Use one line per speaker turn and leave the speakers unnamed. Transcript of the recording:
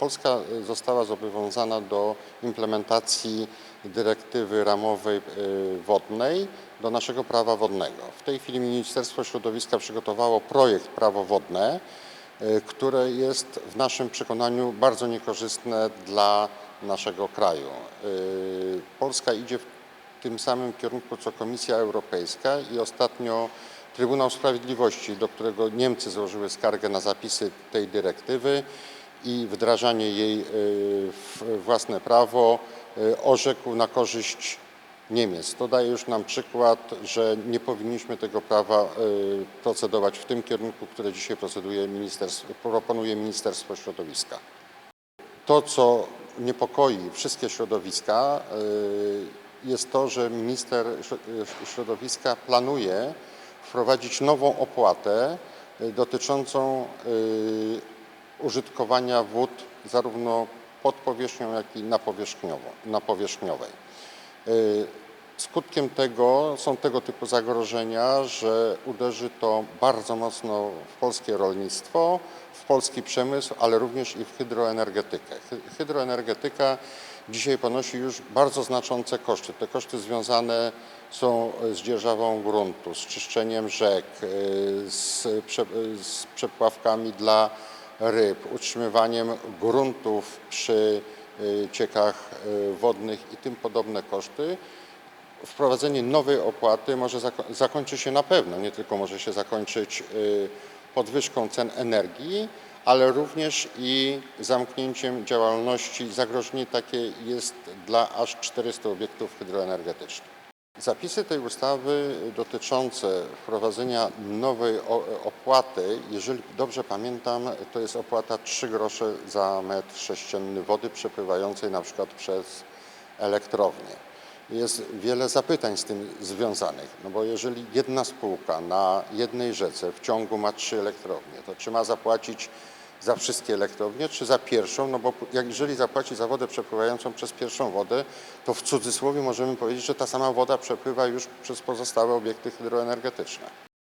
Polska y, została zobowiązana do implementacji dyrektywy ramowej y, wodnej do naszego prawa wodnego. W tej chwili Ministerstwo Środowiska przygotowało projekt prawo wodne, y, które jest w naszym przekonaniu bardzo niekorzystne dla naszego kraju. Polska idzie w tym samym kierunku co Komisja Europejska i ostatnio Trybunał Sprawiedliwości, do którego Niemcy złożyły skargę na zapisy tej dyrektywy i wdrażanie jej y, w własne prawo, y, orzekł na korzyść Niemiec. To daje już nam przykład, że nie powinniśmy tego prawa y, procedować w tym kierunku, które dzisiaj proceduje ministerstwo, proponuje Ministerstwo Środowiska. To, co niepokoi wszystkie środowiska, jest to, że minister śro- środowiska planuje wprowadzić nową opłatę dotyczącą użytkowania wód zarówno pod powierzchnią, jak i na, powierzchniowej. Y, Skutkiem tego są tego typu zagrożenia, że uderzy to bardzo mocno w polskie rolnictwo, w polski przemysł, ale również i w hydroenergetykę. Hy- Hydroenergetyka dzisiaj ponosi już bardzo znaczące koszty. Te koszty związane są z dzierżawą gruntu, z czyszczeniem rzek, y, z, prze, z przepławkami dla ryb, utrzymywaniem gruntów przy y, ciekach y, wodnych i tym podobne koszty wprowadzenie nowej opłaty może zako- zakończy się na pewno, nie tylko może się zakończyć y, podwyżką cen energii, ale również i zamknięciem działalności. Zagrożenie takie jest dla aż 400 obiektów hydroenergetycznych. Zapisy tej ustawy dotyczące wprowadzenia nowej opłaty, jeżeli dobrze pamiętam, to jest opłata 3 grosze za metr sześcienny wody przepływającej na przykład przez elektrownię. Jest wiele zapytań z tym związanych, no bo jeżeli jedna spółka na jednej rzece w ciągu ma trzy elektrownie, to czy ma zapłacić za wszystkie elektrownie, czy za pierwszą? No bo jeżeli zapłaci za wodę przepływającą przez pierwszą wodę, to w cudzysłowie możemy powiedzieć, że ta sama woda przepływa już przez pozostałe obiekty hydroenergetyczne.